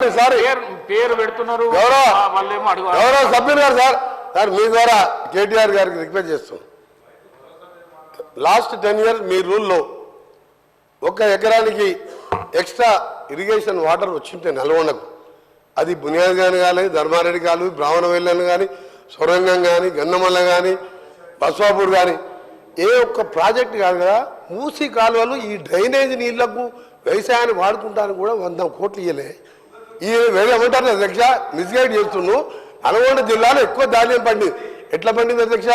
Sir. పేరు పెడుతున్నారు. గౌరవ సభ్యులు గారు సార్. సార్ మీ ద్వారా కేటీఆర్ గారికి రిక్వెస్ట్ చేస్తాం లాస్ట్ టెన్ ఇయర్స్ మీ రూల్లో ఒక ఎకరానికి ఎక్స్ట్రా ఇరిగేషన్ వాటర్ వచ్చింటే నల్గొండకు. అది బునియాద్ కానీ కానీ ధర్మారెడ్డి కాలు బ్రాహ్మణ వెళ్ళని కానీ సొరంగం కానీ గన్నమల్ల కానీ బస్వాపూర్ కానీ ఏ ఒక్క ప్రాజెక్ట్ కాదు కదా మూసి కాలువలు ఈ డ్రైనేజ్ నీళ్ళకు వ్యవసాయాన్ని వాడుకుంటానికి కూడా వంద కోట్లు ఇవ్వలే ఈ వేరేమంటారు అధ్యక్ష? మిస్గైడ్ చేస్తున్నావు నల్గొండ జిల్లాలో ఎక్కువ ధాన్యం పండింది ఎట్లా పండింది అధ్యక్ష?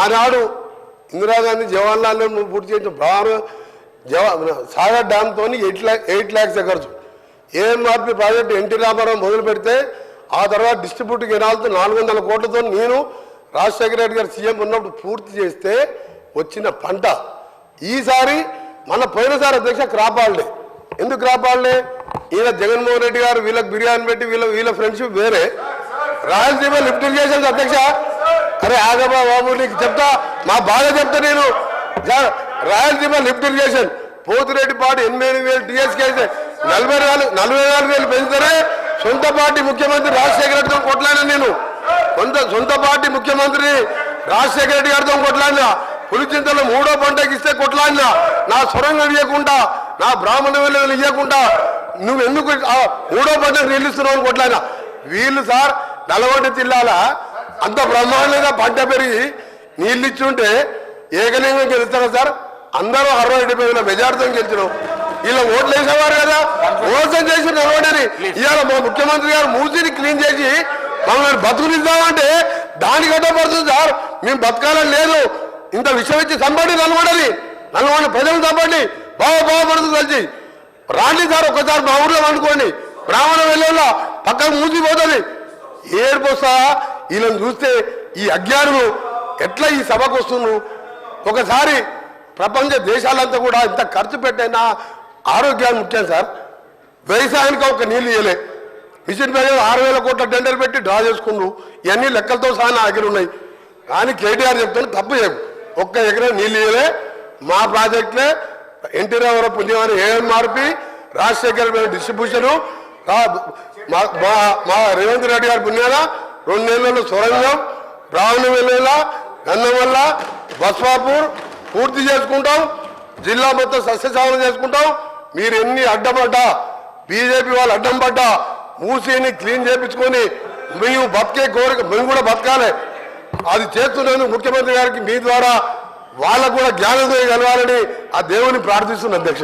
ఆనాడు ఇందిరాగాంధీ జవహర్లాల్ నెహ్రూ పూర్తి చేసిన ప్రధాన జవా Sagar డ్యామ్తో eight lakh eight lakhs acres AMRP project NT Rama Rao మొదలు పెడితే ఆ తర్వాత డిస్ట్రిబ్యూట్ కెనాల్తో నాలుగు వందల కోట్లతో నేను రాజశేఖర రెడ్డి గారు సీఎం ఉన్నప్పుడు పూర్తి చేస్తే వచ్చిన పంట. ఈసారి మన పోయినసారి అధ్యక్ష క్రాప్ హాలిడే. ఎందుకు క్రాప్ హాలిడే? ఈయన జగన్మోహన్ రెడ్డి గారు వీళ్ళకి బిర్యానీ పెట్టి వీళ్ళ వీళ్ళ ఫ్రెండ్షిప్ వేరే. రాయలసీమ లిఫ్ట్ ఇరిగేషన్ అధ్యక్ష. అరే ఆగమా బాబు నీకు చెప్తా. మా బాధ చెప్తా నేను. Rayalaseema lift irrigation Pothireddy party ఎనభై ఎనిమిది వేలు టీఎస్కే అయితే నలభై నాలుగు నలభై నాలుగు వేలు పెంచుతారే? సొంత పార్టీ ముఖ్యమంత్రి రాజశేఖర రెడ్డితో కొట్లాడినా నేను. సొంత సొంత పార్టీ ముఖ్యమంత్రి రాజశేఖర రెడ్డి గారితో కొట్లాడినా. పులిచింతలు మూడో పంటకి ఇస్తే కొట్లాడినా. నా సొరంగం ఇవ్వకుండా నా బ్రాహ్మణ వెళ్ళని ఇవ్వకుండా నువ్వు ఎందుకు మూడో పంటకు నీళ్ళు ఇస్తున్నావు అని వీళ్ళు సార్ నల్గొండ జిల్లాల అంత బ్రహ్మాండంగా పంట పెరిగి నీళ్ళు ఇచ్చుంటే ఏకలింగం గెలుస్తారు సార్? అందరూ అరవై డెబ్బై వేల మెజార్టీతో గెలిచినాం. ఇలా ఓట్లు వేసేవారు కదా? మోసం చేసి నల్గొండని. ఇవాళ మా ముఖ్యమంత్రి గారు మూసిని క్లీన్ చేసి మమ్మల్ని బతుకునిద్దామంటే దానికి పడుతుంది సార్. మేము బతకాలని లేదు. ఇంత విషయం ఇచ్చి చంపండి నల్గొండని. నల్గొండ ప్రజలు చంపండి బాగా బాగుపడుతుంది కలిసి. రాండి సార్ ఒకసారి మా ఊర్లో అనుకోండి. బ్రాహ్మణ వెళ్ళేలా పక్కకు మూసిపోతుంది ఏడుపోస్తా వీళ్ళని చూస్తే ఈ అజ్ఞానులు ఎట్లా ఈ సభకు వస్తున్నారు? ఒకసారి ప్రపంచ దేశాలంతా కూడా ఇంత ఖర్చు పెట్టైనా ఆరోగ్యాన్ని ముఖ్యం సార్. వ్యవసాయానికి ఒక నీళ్ళు ఇవ్వలే మిషన్ మీద ఆరు వేల కోట్ల టెండర్ పెట్టి డ్రా చేసుకున్నారు. ఇవన్నీ లెక్కలతో సహా నా దగ్గర ఉన్నాయి. కానీ కేటీఆర్ చెప్తాను తప్పు చేయకు. ఒక్క ఎకరం నీళ్ళు ఇవ్వలే మా ప్రాజెక్టులే ఎన్టీ రామారావు పుణ్యమని ఏఎంఆర్పి రాజశేఖర్ డిస్ట్రిబ్యూషన్ మా మా- మా రేవంత్ రెడ్డి గారి పుణ్యాల రెండు నెలల్లో సొరంగం బ్రాహ్మణ వెళ్ళేలా గన్నం బస్వాపూర్ పూర్తి చేసుకుంటాం జిల్లా మొత్తం సస్యశామనం చేసుకుంటాం. మీరు ఎన్ని అడ్డపడ్డా బీజేపీ వాళ్ళు అడ్డం పడ్డా మూసీని క్లీన్ చేపించుకొని మేము బతికే కోరిక మేము కూడా బతకాలి. అది చేస్తున్నందుకు ముఖ్యమంత్రి గారికి మీ ద్వారా వాళ్ళకు కూడా జ్ఞానోదయం కలవాలని ఆ దేవుని ప్రార్థిస్తున్న అధ్యక్ష.